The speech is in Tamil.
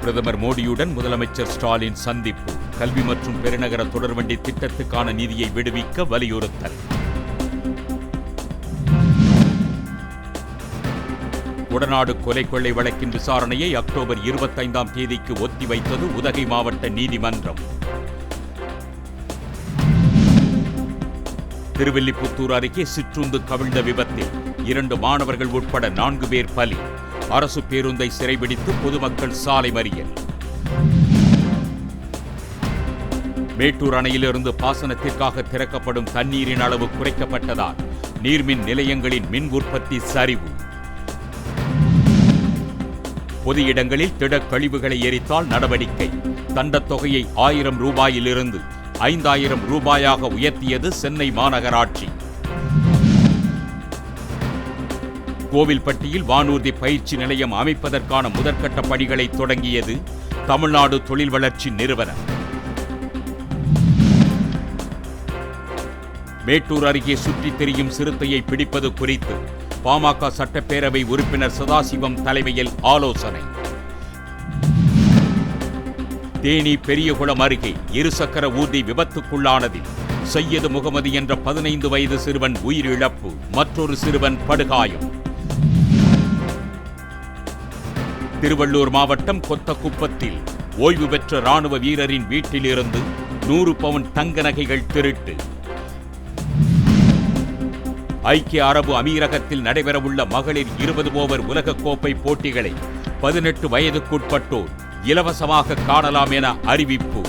பிரதமர் மோடியுடன் முதலமைச்சர் ஸ்டாலின் சந்திப்பு. கல்வி மற்றும் பெருநகர தொடர்வண்டி திட்டத்துக்கான நிதியை விடுவிக்க வலியுறுத்தல். உடநாடு கொலை கொள்ளை வழக்கின் விசாரணையை அக்டோபர் இருபத்தைந்தாம் தேதிக்கு ஒத்திவைத்தது உதகை மாவட்ட நீதிமன்றம். திருவில்லிபுத்தூர் அருகே சிற்றுந்து கவிழ்ந்த விபத்தில் இரண்டு மாணவர்கள் உட்பட நான்கு பேர் பலி. அரசு பேருந்தை சிறைபிடித்து பொதுமக்கள் சாலை மறியல். மேட்டூர் அணையிலிருந்து பாசனத்திற்காக திறக்கப்படும் தண்ணீரின் அளவு குறைக்கப்பட்டதால் நீர்மின் நிலையங்களின் மின் உற்பத்தி சரிவு. பொது இடங்களில் திடக் கழிவுகளை எரித்தால் நடவடிக்கை. தண்டத் தொகையை ஆயிரம் ரூபாயிலிருந்து ஐந்தாயிரம் ரூபாயாக உயர்த்தியது சென்னை மாநகராட்சி. கோவில்பட்டியில் வானூர்தி பயிற்சி நிலையம் அமைப்பதற்கான முதற்கட்ட பணிகளை தொடங்கியது தமிழ்நாடு தொழில் வளர்ச்சி நிறுவனம். மேட்டூர் அருகே சுற்றித் திரியும் சிறுத்தையை பிடிப்பது குறித்து பாமக சட்டப்பேரவை உறுப்பினர் சதாசிவம் தலைமையில் ஆலோசனை. தேனி பெரியகுளம் அருகே இருசக்கர ஊர்தி விபத்துக்குள்ளானதில் சையது முகமது என்ற பதினைந்து வயது சிறுவன் உயிரிழப்பு. மற்றொரு சிறுவன் படுகாயம். திருவள்ளூர் மாவட்டம் கொத்தக்குப்பத்தில் ஓய்வு பெற்ற ராணுவ வீரரின் வீட்டிலிருந்து நூறு பவுன் தங்க நகைகள் திருட்டு. ஐக்கிய அரபு அமீரகத்தில் நடைபெறவுள்ள மகளிர் இருபது ஓவர் உலகக்கோப்பை போட்டிகளை பதினெட்டு வயதுக்குட்பட்டோர் இலவசமாக காணலாம் என அறிவிப்பு.